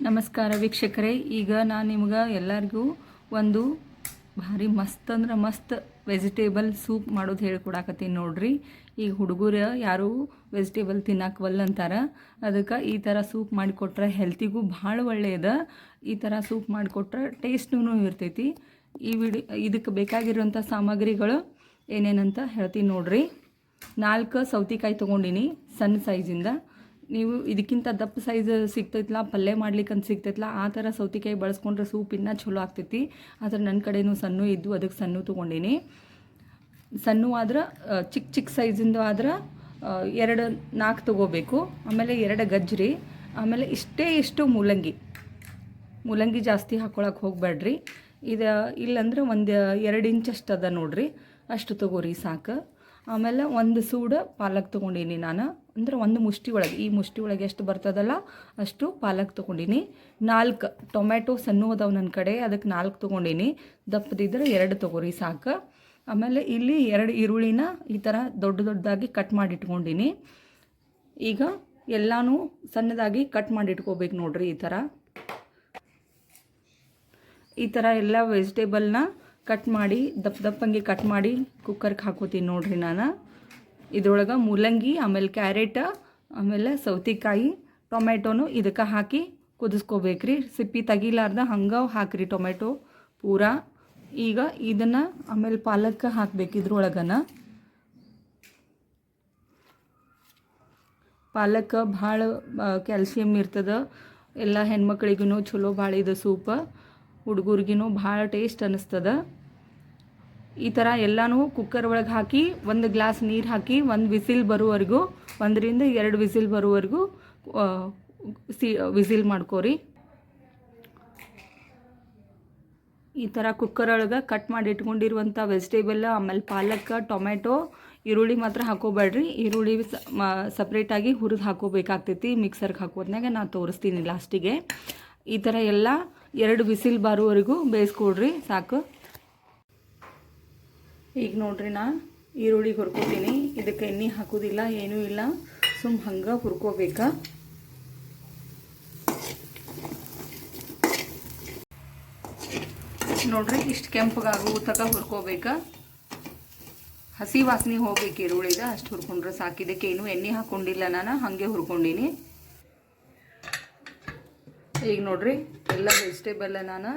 ನಮಸ್ಕಾರ ವೀಕ್ಷಕರೇ. ಈಗ ನಾನು ನಿಮ್ಗೆ ಎಲ್ಲರಿಗೂ ಒಂದು ಭಾರಿ ಮಸ್ತ್ ಅಂದ್ರೆ ಮಸ್ತ್ ವೆಜಿಟೇಬಲ್ ಸೂಪ್ ಮಾಡೋದು ಹೇಳ್ಕೊಡಾಕತ್ತೀನಿ ನೋಡ್ರಿ. ಈಗ ಹುಡುಗರು ಯಾರು ವೆಜಿಟೇಬಲ್ ತಿನ್ನಕ್ಕೆ ಅಂತಾರ, ಅದಕ್ಕೆ ಈ ಥರ ಸೂಪ್ ಮಾಡಿಕೊಟ್ರೆ ಹೆಲ್ತಿಗೂ ಭಾಳ ಒಳ್ಳೆಯದ ಈ ಥರ ಸೂಪ್ ಮಾಡಿಕೊಟ್ರೆ ಟೇಸ್ಟೂ ಇರ್ತೈತಿ. ಈ ವಿಡಿ ಇದಕ್ಕೆ ಬೇಕಾಗಿರುವಂಥ ಸಾಮಗ್ರಿಗಳು ಏನೇನಂತ ಹೇಳ್ತೀನಿ ನೋಡ್ರಿ. ನಾಲ್ಕು ಸೌತಿಕಾಯಿ ತೊಗೊಂಡಿನಿ, ಸಣ್ಣ ಸೈಜಿಂದ ನೀವು ಇದಕ್ಕಿಂತ ದಪ್ಪ ಸೈಜ್ ಸಿಗ್ತೈತಲ್ಲ ಪಲ್ಯ ಮಾಡ್ಲಿಕ್ಕೆ ಅಂತ ಸಿಗ್ತೈತಲ್ಲ ಆ ಥರ ಸೌತಿಕಾಯಿ ಬಳಸ್ಕೊಂಡ್ರೆ ಸೂಪ್ ಇನ್ನೂ ಚಲೋ ಆಗ್ತೈತಿ. ಆದ್ರೆ ನನ್ನ ಕಡೆನೂ ಸಣ್ಣ ಇದ್ದು ಅದಕ್ಕೆ ಸಣ್ಣ ತೊಗೊಂಡೀನಿ. ಸಣ್ಣ ಆದ್ರೆ ಚಿಕ್ಕ ಚಿಕ್ಕ ಸೈಜಿಂದು ಆದ್ರೆ ಎರಡು ನಾಲ್ಕು ತೊಗೋಬೇಕು. ಆಮೇಲೆ ಎರಡು ಗಜ್ಜರಿ ಆಮೇಲೆ ಇಷ್ಟೇ ಇಷ್ಟು ಮೂಲಂಗಿ. ಮೂಲಂಗಿ ಜಾಸ್ತಿ ಹಾಕ್ಕೊಳಕ್ಕೆ ಹೋಗಬೇಡ್ರಿ ಇದು ಇಲ್ಲಂದ್ರೆ ಒಂದು, ಎರಡು ಇಂಚಷ್ಟು ಅದ ನೋಡ್ರಿ. ಅಷ್ಟು ತೊಗೋರಿ ಸಾಕು. ಆಮೇಲೆ ಒಂದು ಸೂಡು ಪಾಲಕ್ ತೊಗೊಂಡೀನಿ ನಾನು. ಅಂದ್ರೆ ಒಂದು ಮುಷ್ಟಿ ಒಳಗೆ. ಈ ಮುಷ್ಟಿ ಒಳಗೆ ಎಷ್ಟು ಬರ್ತದಲ್ಲ ಅಷ್ಟು ಪಾಲಕ್ ತೊಗೊಂಡೀನಿ. ನಾಲ್ಕು ಟೊಮೆಟೊ ಸಣ್ಣ ಅದಾವೆ ನನ್ನ ಕಡೆ. ಅದಕ್ಕೆ ನಾಲ್ಕು ತೊಗೊಂಡೀನಿ. ದಪ್ಪದಿದ್ರೆ ಎರಡು ತೊಗೋರಿ ಸಾಕು. ಆಮೇಲೆ ಇಲ್ಲಿ ಎರಡು ಈರುಳ್ಳಿನ ಈ ಥರ ದೊಡ್ಡ ದೊಡ್ಡದಾಗಿ ಕಟ್ ಮಾಡಿ ಇಟ್ಕೊಂಡೀನಿ ಈಗ ಎಲ್ಲನೂ ಸಣ್ಣದಾಗಿ ಕಟ್ ಮಾಡಿ ಇಟ್ಕೋಬೇಕು ನೋಡ್ರಿ ಈ ಥರ ಈ ಥರ ಎಲ್ಲ ವೆಜಿಟೇಬಲ್ನ ಕಟ್ ಮಾಡಿ, ದಪ್ಪ ದಪ್ಪಂಗೆ ಕಟ್ ಮಾಡಿ ಕುಕ್ಕರ್ಗೆ ಹಾಕೋತೀನಿ ನೋಡ್ರಿ ನಾನು. ಇದ್ರೊಳಗೆ ಮೂಲಂಗಿ, ಆಮೇಲೆ ಕ್ಯಾರೆಟ್, ಆಮೇಲೆ ಸೌತೆಕಾಯಿ ಟೊಮೆಟೊನು ಇದಕ್ಕೆ ಹಾಕಿ ಕುದಿಸ್ಕೋಬೇಕ್ರಿ. ಸಿಪ್ಪಿ ತೆಗಿಲಾರ್ದ ಹಂಗೆ ಹಾಕ್ರಿ ಟೊಮೆಟೊ ಪೂರ. ಈಗ ಇದನ್ನು ಆಮೇಲೆ ಪಾಲಕ್ ಹಾಕ್ಬೇಕು ಇದ್ರೊಳಗನ. ಪಾಲಕ್ ಭಾಳ ಕ್ಯಾಲ್ಸಿಯಂ ಇರ್ತದ. ಎಲ್ಲ ಹೆಣ್ಮಕ್ಳಿಗೂ ಚಲೋ ಭಾಳ ಇದು ಸೂಪ. ಹುಡುಗರಿಗೂ ಭಾಳ ಟೇಸ್ಟ್ ಅನ್ನಿಸ್ತದ. ಈ ಥರ ಎಲ್ಲನೂ ಕುಕ್ಕರ್ ಒಳಗೆ ಹಾಕಿ ಒಂದು ಗ್ಲಾಸ್ ನೀರು ಹಾಕಿ ಒಂದು ವಿಸಿಲ್ ಬರುವವರೆಗೂ ಒಂದರಿಂದ ಎರಡು ವಿಸಿಲ್ ಬರುವವರೆಗೂ ಸಿ, ವಿಸಿಲ್ ಮಾಡ್ಕೋರಿ. ಈ ಥರ ಕುಕ್ಕರ್ ಒಳಗೆ ಕಟ್ ಮಾಡಿ ಇಟ್ಕೊಂಡಿರುವಂಥ ವೆಜಿಟೇಬಲ್ ಆಮೇಲೆ ಪಾಲಕ್ ಟೊಮೆಟೊ ಈರುಳ್ಳಿ ಮಾತ್ರ ಹಾಕೋಬೇಡ್ರಿ ಈರುಳ್ಳಿ ಸಪ್ರೇಟಾಗಿ ಹುರಿದು ಹಾಕೋಬೇಕಾಗ್ತೈತಿ ಮಿಕ್ಸರ್ಗೆ ಹಾಕೋದ್ನಾಗ ನಾನು ತೋರಿಸ್ತೀನಿ ಲಾಸ್ಟಿಗೆ ಈ ಥರ ಎಲ್ಲ ಎರಡು ಬಿಸಿಲು ಬರುವವರೆಗೂ ಬೇಯಿಸ್ಕೊಡ್ರಿ, ಸಾಕು. ಈಗ ನೋಡ್ರಿ ನಾ ಈರುಳ್ಳಿ ಹುರ್ಕೋತೀನಿ. ಇದಕ್ಕೆ ಎಣ್ಣೆ ಹಾಕೋದಿಲ್ಲ, ಏನೂ ಇಲ್ಲ. ಸುಮ್ ಹಂಗೆ ಹುರ್ಕೋಬೇಕಾ. ನೋಡ್ರಿ, ಇಷ್ಟು ಕೆಂಪಗಾಗೋ ತಕ ಹುರ್ಕೋಬೇಕ. ಹಸಿ ವಾಸನೆ ಹೋಗ್ಬೇಕು ಈರುಳ್ಳಿದ, ಅಷ್ಟು ಹುರ್ಕೊಂಡ್ರೆ ಸಾಕಿದಕ್ಕೆ ಏನು ಎಣ್ಣೆ ಹಾಕೊಂಡಿಲ್ಲ ನಾನು, ಹಾಗೆ ಹುರ್ಕೊಂಡೀನಿ. ಈಗ ನೋಡ್ರಿ, ಎಲ್ಲ ವೆಜಿಟೇಬಲ್ ನಾನು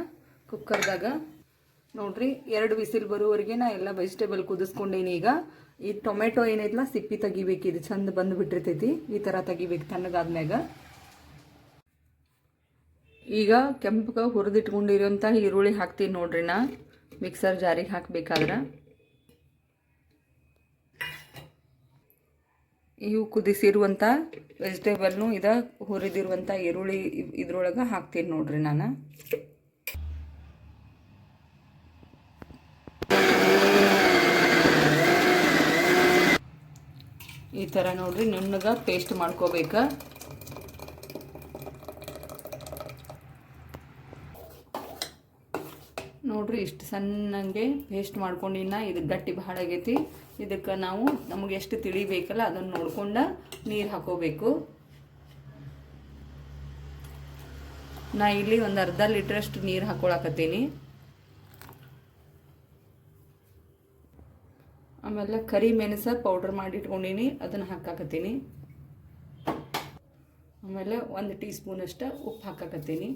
ಕುಕ್ಕರ್ದಾಗ ನೋಡ್ರಿ, ಎರಡು ವಿಸಿಲ್ ಬರೋವರೆಗೆ ನಾ ಎಲ್ಲ ವೆಜಿಟೇಬಲ್ ಕುದಿಸ್ಕೊಂಡೇನಿ ಈಗ. ಈ ಟೊಮೆಟೊ ಏನೈತಲ್ಲ ಸಿಪ್ಪಿ ತೆಗಿಬೇಕು ಇದು, ಚಂದ ಬಂದು ಬಿಟ್ಟಿರ್ತೈತಿ ಈ ಥರ ತೆಗಿಬೇಕು ತಣ್ಣಗಾದ್ಮ್ಯಾಗ. ಈಗ ಕೆಂಪಗೆ ಹುರಿದಿಟ್ಕೊಂಡಿರೋಂಥ ಈರುಳ್ಳಿ ಹಾಕ್ತೀನಿ ನೋಡ್ರಿ ನಾ. ಮಿಕ್ಸರ್ ಜಾರಿಗೆ ಹಾಕ್ಬೇಕಾದ್ರೆ. ಇವು ಕುದಿಸಿರುವಂಥ ವೆಜಿಟೇಬಲ್ನು ಇದ ಹುರಿದಿರುವಂಥ ಈರುಳ್ಳಿ ಇದ್ರೊಳಗೆ ಹಾಕ್ತೀನಿ ನೋಡ್ರಿ ನಾನು. ಈ ಥರ ನೋಡ್ರಿ ನುಣ್ಣಗೆ ಪೇಸ್ಟ್ ಮಾಡ್ಕೋಬೇಕು. ನೋಡ್ರಿ ಇಷ್ಟು ಸಣ್ಣಂಗೆ ಪೇಸ್ಟ್ ಮಾಡ್ಕೊಂಡಿನ ಇದು ಗಟ್ಟಿ ಭಾಳ ಆಗೈತಿ. ಇದಕ್ಕೆ ನಾವು ನಮಗೆ ಎಷ್ಟು ತಿಳಿಬೇಕಲ್ಲ ಅದನ್ನು ನೋಡ್ಕೊಂಡು ನೀರು ಹಾಕೋಬೇಕು. ನಾ ಇಲ್ಲಿ ಒಂದು ಅರ್ಧ ಲೀಟ್ರಷ್ಟು ನೀರು ಹಾಕೊಳಕತ್ತೀನಿ. ಆಮೇಲೆ ಕರಿ ಮೆಣಸ ಪೌಡ್ರ್ ಮಾಡಿ ಇಟ್ಕೊಂಡೀನಿ, ಅದನ್ನು ಹಾಕಾಕತ್ತೀನಿ. ಆಮೇಲೆ ಒಂದು ಟೀ ಸ್ಪೂನಷ್ಟು ಉಪ್ಪು ಹಾಕಾಕತ್ತೀನಿ.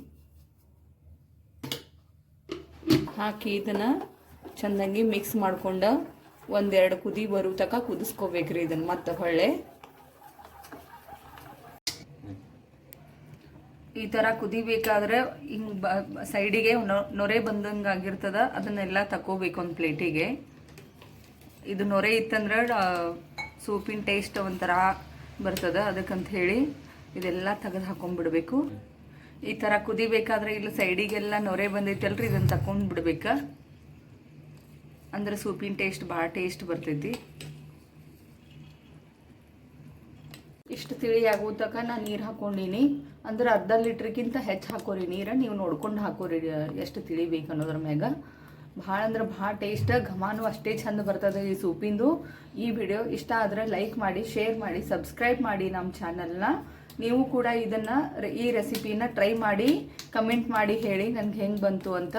ಹಾಕಿ ಇದನ್ನು ಚೆನ್ನಾಗಿ ಮಿಕ್ಸ್ ಮಾಡ್ಕೊಂಡು ಒಂದೆರಡು ಕುದಿ ಬರೋ ತನಕ ಕುದಿಸ್ಕೋಬೇಕ್ರಿ ಇದನ್ನು ಮತ್ತೆ ಹೊಳ್ಳೆ. ಈ ಥರ ಕುದಿಬೇಕಾದ್ರೆ ಹಿಂಗೆ ಬ, ಸೈಡಿಗೆ ನೊರೆ ಬಂದಂಗೆ ಆಗಿರ್ತದ, ಅದನ್ನೆಲ್ಲ ತಗೋಬೇಕು ಒಂದು ಪ್ಲೇಟಿಗೆ. ಇದು ನೊರೆ ಇತ್ತಂದ್ರೆ ಸೂಪಿನ ಟೇಸ್ಟ್ ಒಂಥರ ಬರ್ತದ, ಅದಕ್ಕಂತ ಹೇಳಿ ಇದೆಲ್ಲ ತೆಗೆದು ಹಾಕೊಂಡ್ಬಿಡ್ಬೇಕು ಈ ಥರ ಕುದಿಬೇಕಾದ್ರೆ ಇಲ್ಲಿ ಸೈಡಿಗೆಲ್ಲ ನೊರೆ ಬಂದೈತಲ್ರಿ ಇದನ್ನು ತಕೊಂಡು ಬಿಡ್ಬೇಕಾ? ಅಂದ್ರೆ ಸೂಪಿನ ಟೇಸ್ಟ್ ಭಾಳ ಟೇಸ್ಟ್ ಬರ್ತೈತಿ. ಇಷ್ಟು ತಿಳಿ ಆಗೋ ತನಕ ನಾನು ನೀರು ಹಾಕೊಂಡೀನಿ. ಅಂದ್ರೆ ಅರ್ಧ ಲೀಟ್ರಿಗಿಂತ ಹೆಚ್ಚು ಹಾಕೋರಿ ನೀರು, ನೀವು ನೋಡ್ಕೊಂಡು ಹಾಕೋರಿ, ಎಷ್ಟು ತಿಳಿಬೇಕು ಅನ್ನೋದ್ರ ಮ್ಯಾಗ. ಭಾಳ ಅಂದ್ರೆ ಭಾಳ ಟೇಸ್ಟ್ ಘಮಾನು ಅಷ್ಟೇ ಚಂದ ಬರ್ತದೆ ಈ ಸೂಪಿಂದು. ಈ ವಿಡಿಯೋ ಇಷ್ಟ ಆದರೆ ಲೈಕ್ ಮಾಡಿ ಶೇರ್ ಮಾಡಿ ಸಬ್ಸ್ಕ್ರೈಬ್ ಮಾಡಿ ನಮ್ಮ ಚಾನಲ್ನ ನೀವು ಕೂಡ ಇದನ್ನು ಈ ರೆಸಿಪಿನ ಟ್ರೈ ಮಾಡಿ ಕಮೆಂಟ್ ಮಾಡಿ ಹೇಳಿ ನನಗೆ ಹೆಂಗೆ ಬಂತು ಅಂತ.